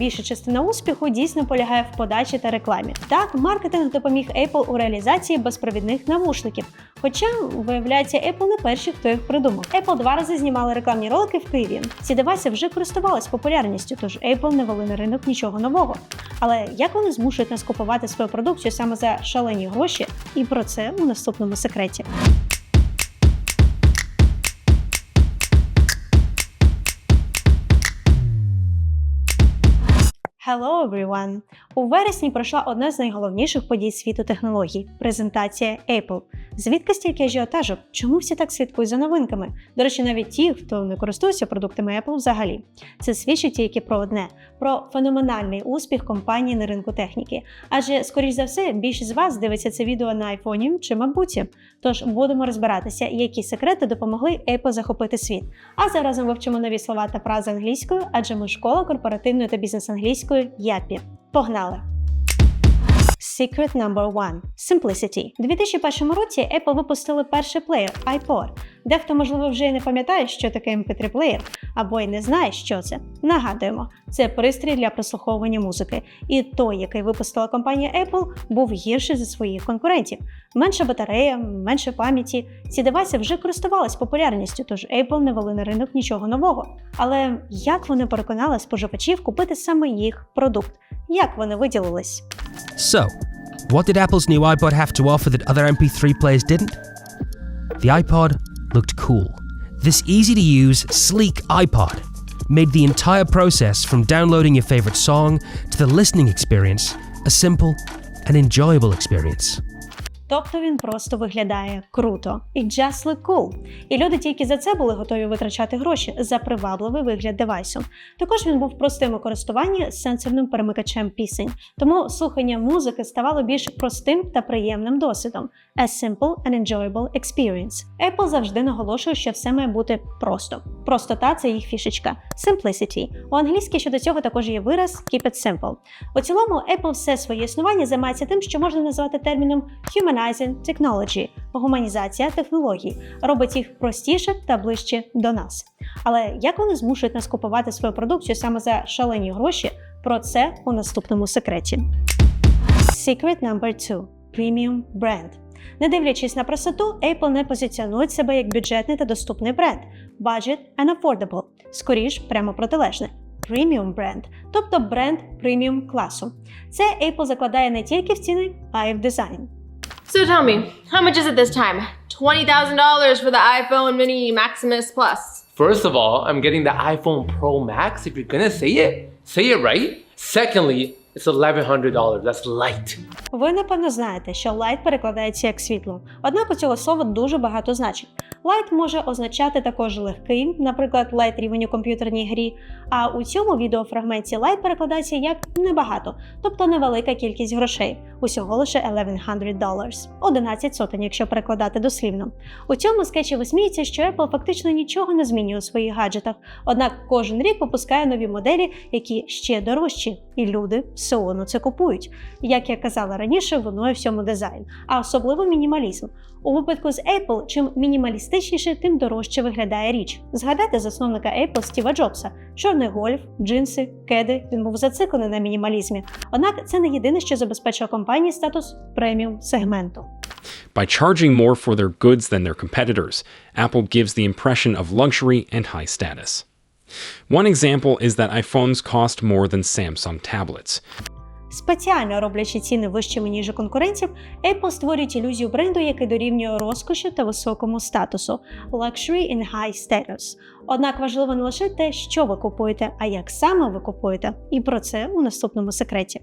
більша частина успіху дійсно полягає в подачі та рекламі. Так, маркетинг допоміг Apple у реалізації безпровідних навушників. Хоча, виявляється, Apple не перші, хто їх придумав. Apple два рази знімали рекламні ролики в Києві. Ці девайси вже користувались популярністю, тож Apple не вели на ринок нічого нового. Але як вони змушують нас купувати свою продукцію саме за шалені гроші? І про це у наступному секреті. Hello everyone! У вересні пройшла одна з найголовніших подій світу технологій презентація Apple. Звідки стільки ажіотажок? Чому всі так слідкують за новинками? До речі, навіть ті, хто не користується продуктами Apple взагалі. Це свідчить тільки про одне: про феноменальний успіх компанії на ринку техніки. Адже, скоріш за все, більшість з вас дивиться це відео на айфоні чи макбуці. Тож будемо розбиратися, які секрети допомогли Apple захопити світ. А заразом вивчимо нові слова та фрази англійською, адже ми школа корпоративної та бізнес-англійської ЯПІ. torná-la. Secret number one – Simplicity. У 2001 році Apple випустили перший плеєр iPod. Дехто, можливо, вже й не пам'ятає, що таке mp3 плеєр, або й не знає, що це. Нагадуємо, це пристрій для прослуховування музики. І той, який випустила компанія Apple, був гірший за своїх конкурентів. Менша батарея, менше пам'яті. Ці девайси вже користувались популярністю, тож Apple не вели на ринок нічого нового. Але як вони переконали споживачів купити саме їх продукт? Як вони виділились? So, what did Apple's new iPod have to offer that other MP3 players didn't? The iPod looked cool. This easy to use, sleek iPod made the entire process from downloading your favorite song to the listening experience a simple and enjoyable experience. Тобто він просто виглядає круто і just look cool. І люди тільки за це були готові витрачати гроші за привабливий вигляд девайсу. Також він був простим у користуванні сенсорним перемикачем пісень, тому слухання музики ставало більш простим та приємним досвідом. A simple and enjoyable experience. Apple завжди наголошує, що все має бути просто. Простота це їх фішечка. Simplicity. У англійській щодо цього також є вираз keep it simple. У цілому, Apple все своє існування займається тим, що можна назвати терміном humanizing technology – гуманізація технологій, робить їх простіше та ближче до нас. Але як вони змушують нас купувати свою продукцію саме за шалені гроші? Про це у наступному секреті. Secret number 2 – Premium бренд. Не дивлячись на простоту, Apple не позиціонують себе як бюджетний та доступний бренд budget and affordable, скоріш прямо протилежне. Преміум бренд, тобто бренд преміум класу. Це Apple закладає не тільки в ціни, а й в дизайн. So tell me, how much is it this time? $20,000 for the iPhone Mini Maximus Plus. First of all, I'm getting the iPhone Pro Max. If you're gonna say it, say it right. Secondly, it's $1,100. That's light. Ви напевно знаєте, що Light перекладається як світло. Однак у цього слова дуже багато значень. Light може означати також легкий, наприклад, light рівень у комп'ютерній грі. А у цьому відеофрагменті Light перекладається як небагато, тобто невелика кількість грошей, усього лише 1100 dollars, 11 сотень, якщо перекладати дослівно. У цьому скетчі висміється, що Apple фактично нічого не змінює у своїх гаджетах, однак кожен рік випускає нові моделі, які ще дорожчі, і люди одно це купують. Як я казала раніше, винує всьому дизайн, а особливо мінімалізм. У випадку з Apple, чим мінімалістичніше, тим дорожче виглядає річ. Згадайте засновника Apple Стіва Джобса: чорний гольф, джинси, кеди. Він був зациклений на мінімалізмі. Однак це не єдине, що забезпечує компанії статус преміум сегменту. By charging more for their goods than their competitors, Apple gives the impression of luxury and high status. One example is that iPhones cost more than Samsung tablets. Спеціально роблячи ціни вищими ніж у конкурентів, Apple створюють ілюзію бренду, який дорівнює розкоші та високому статусу luxury and high status. Однак важливо не лише те, що ви купуєте, а як саме ви купуєте. І про це у наступному секреті.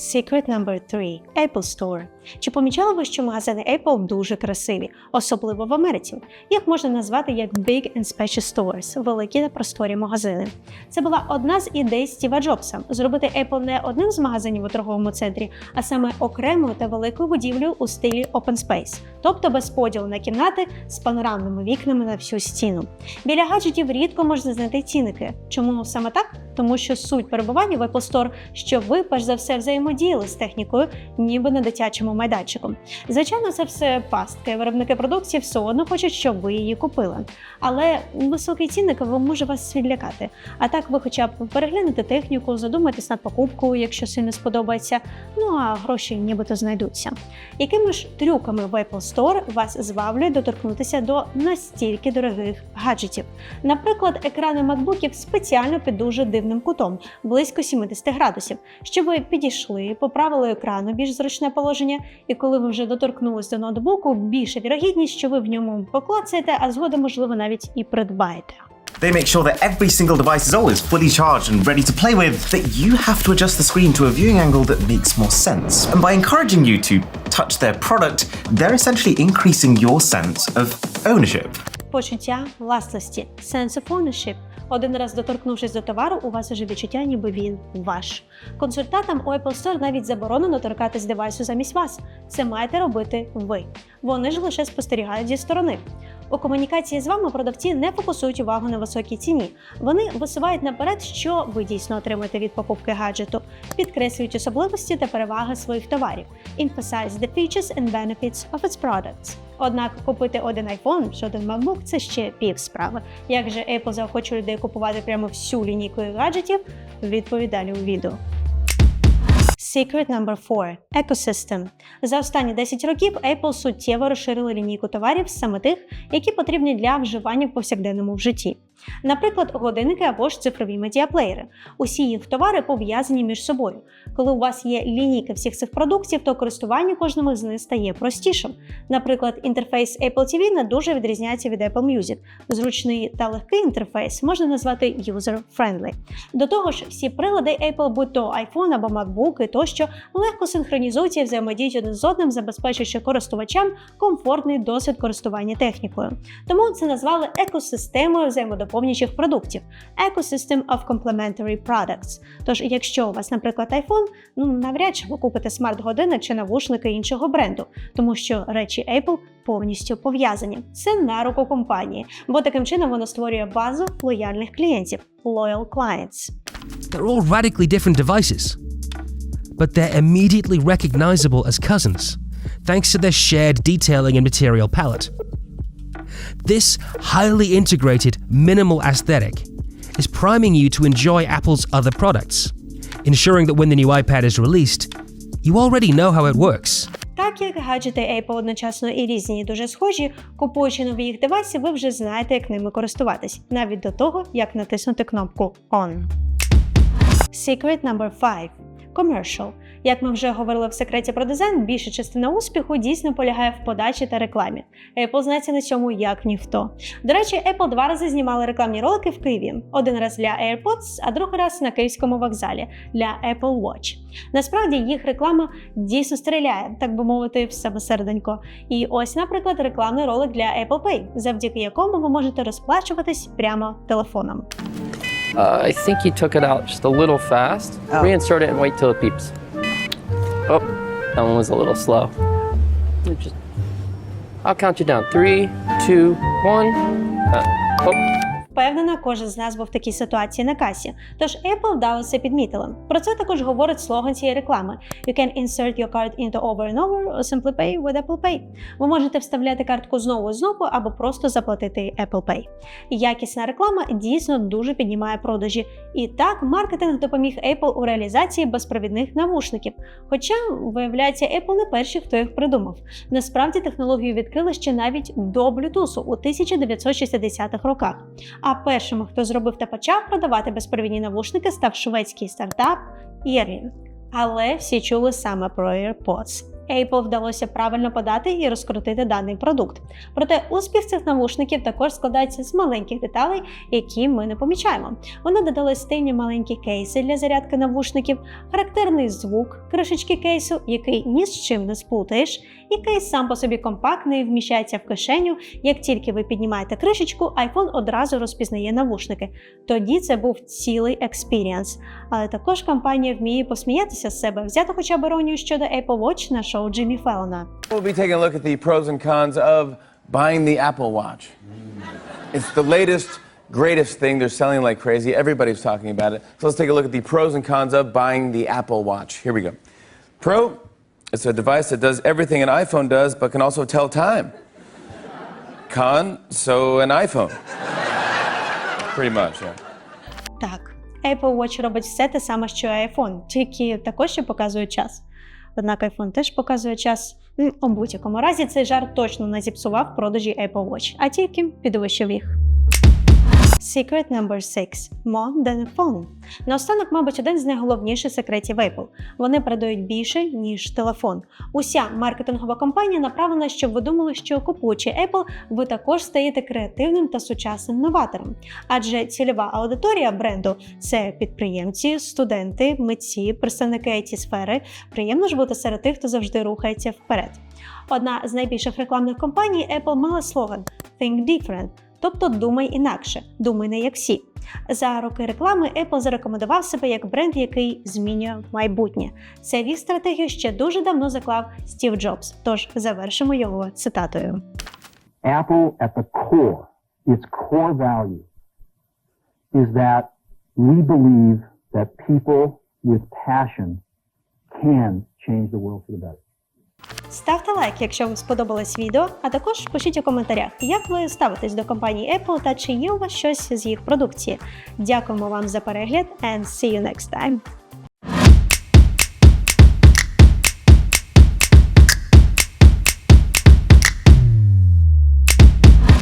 Secret number 3 – Apple Store. Чи помічали ви, що магазини Apple дуже красиві, особливо в Америці? Їх можна назвати як Big and Spacious Stores – великі та просторі магазини. Це була одна з ідей Стіва Джобса зробити Apple не одним з магазинів у торговому центрі, а саме окремою та великою будівлею у стилі Open Space, тобто без поділу на кімнати з панорамними вікнами на всю стіну. Біля гаджетів рідко можна знайти цінники. Чому саме так? Тому що суть перебування в Apple Store, що ви перш за все взаємодіяли з технікою, ніби на дитячому майданчику. Звичайно, це все пастки. Виробники продукції все одно хочуть, щоб ви її купили. Але високий цінник може вас відлякати. А так ви хоча б переглянете техніку, задумайтесь над покупкою, якщо сильно сподобається. Ну а гроші нібито знайдуться. Якими ж трюками в Apple Store вас зваблює доторкнутися до настільки дорогих гаджетів? Наприклад, екрани макбуків спеціально під дуже дивним кутом, близько 70 градусів, щоб ви підійшли, поправили екрану більш зручне положення, і коли ви вже доторкнулись до ноутбуку, більша вірогідність, що ви в ньому поклацаєте, а згодом, можливо, навіть і придбаєте. They make sure that every single device is always fully charged and ready to play with, that you have to adjust the screen to a viewing angle that makes more sense. And by encouraging you to touch their product, they're essentially increasing your sense of ownership. Почуття власності, sense of ownership. Один раз доторкнувшись до товару, у вас уже відчуття, ніби він ваш. Консультантам у Apple Store навіть заборонено торкатись девайсу замість вас. Це маєте робити ви. Вони ж лише спостерігають зі сторони. У комунікації з вами продавці не фокусують увагу на високій ціні. Вони висувають наперед, що ви дійсно отримаєте від покупки гаджету, підкреслюють особливості та переваги своїх товарів. Emphasize the features and benefits of its products. Однак купити один iPhone чи один MacBook – це ще пів справи. Як же Apple заохочує людей купувати прямо всю лінійку гаджетів? Відповідь далі у відео. Secret number 4. Ecosystem. За останні 10 років Apple суттєво розширили лінійку товарів саме тих, які потрібні для вживання в повсякденному житті. Наприклад, годинники або ж цифрові медіаплеєри. Усі їх товари пов'язані між собою. Коли у вас є лінійка всіх цих продуктів, то користування кожним з них стає простішим. Наприклад, інтерфейс Apple TV не дуже відрізняється від Apple Music. Зручний та легкий інтерфейс можна назвати user-friendly. До того ж, всі прилади Apple, будь то iPhone або MacBook і тощо, легко синхронізуються і взаємодіють один з одним, забезпечуючи користувачам комфортний досвід користування технікою. Тому це назвали екосистемою взаємодоповнюючих продуктів Ecosystem of Complementary Products. Тож, якщо у вас, наприклад, iPhone, ну навряд чи ви купите смарт-годинник чи навушники іншого бренду, тому що речі Apple повністю пов'язані. Це на руку компанії, бо таким чином воно створює базу лояльних клієнтів loyal clients. They're all radically different devices, but they're immediately recognizable as cousins, thanks to their shared detailing and material palette. This highly integrated, minimal aesthetic is priming you to enjoy Apple's other products, ensuring that when the new iPad is released, you already know how it works. Так як гаджети Apple одночасно і різні, і дуже схожі, купуючи нові їх девайси, ви вже знаєте, як ними користуватись, навіть до того, як натиснути кнопку On. Secret number 5. Commercial. Як ми вже говорили в секреті про дизайн, більша частина успіху дійсно полягає в подачі та рекламі. Apple знається на цьому як ніхто. До речі, Apple два рази знімали рекламні ролики в Києві: один раз для AirPods, а другий раз на київському вокзалі для Apple Watch. Насправді їх реклама дійсно стріляє, так би мовити, в себе серденько. І ось, наприклад, рекламний ролик для Apple Pay, завдяки якому ви можете розплачуватись прямо телефоном. Uh, I think you took it out just a little fast. Oh. Reinsert it and wait till it beeps. Oh, that one was a little slow. Just, I'll count you down. Three, two, one. Uh, oh, Впевнена, кожен з нас був в такій ситуації на касі. Тож Apple вдало це підмітили. Про це також говорить слоган цієї реклами: You can insert your card into over and over or simply pay with Apple Pay. Ви можете вставляти картку знову і знову або просто заплатити Apple Pay. Якісна реклама дійсно дуже піднімає продажі. І так, маркетинг допоміг Apple у реалізації безпровідних навушників. Хоча, виявляється, Apple не перші, хто їх придумав. Насправді технологію відкрили ще навіть до Bluetooth у 1960-х роках. А першим, хто зробив та почав продавати безпровідні навушники, став шведський стартап Earring. Але всі чули саме про AirPods. Apple вдалося правильно подати і розкрутити даний продукт. Проте успіх цих навушників також складається з маленьких деталей, які ми не помічаємо. Вони додали стильні маленькі кейси для зарядки навушників, характерний звук кришечки кейсу, який ні з чим не сплутаєш, і кейс сам по собі компактний, вміщається в кишеню. Як тільки ви піднімаєте кришечку, iPhone одразу розпізнає навушники. Тоді це був цілий експіріанс. Але також компанія вміє посміятися з себе, взяти хоча б іронію щодо Apple Watch на шоу Джиммі Феллона. We'll be taking a look at the pros and cons of buying the Apple Watch. It's the latest greatest thing. They're selling like crazy. Everybody's talking about it. So let's take a look at the pros and cons of buying the Apple Watch. Here we go. Pro, it's a device that does everything an iPhone does, but can also tell time. Con, so an iPhone. Pretty much, yeah. Так, Apple Watch робить все те саме, що і iPhone, тільки також ще показує час. Однак iPhone теж показує час. У будь-якому разі цей жарт точно не зіпсував продажі Apple Watch, а тільки підвищив їх. Secret number 6. More than a phone. Наостанок, мабуть, один з найголовніших секретів Apple. Вони передають більше, ніж телефон. Уся маркетингова кампанія направлена, щоб ви думали, що купуючи Apple, ви також стаєте креативним та сучасним новатором. Адже цільова аудиторія бренду це підприємці, студенти, митці, представники it сфери. Приємно ж бути серед тих, хто завжди рухається вперед. Одна з найбільших рекламних компаній Apple мала слоган Think Different, тобто думай інакше, думай не як всі. За роки реклами Apple зарекомендував себе як бренд, який змінює майбутнє. Це їх стратегію ще дуже давно заклав Стів Джобс. Тож завершимо його цитатою. Apple at the core, its core value is that we believe that people with passion can change the world for the better. Ставте лайк, якщо вам сподобалось відео, а також пишіть у коментарях, як ви ставитесь до компанії Apple та чи є у вас щось з їх продукції. Дякуємо вам за перегляд and see you next time!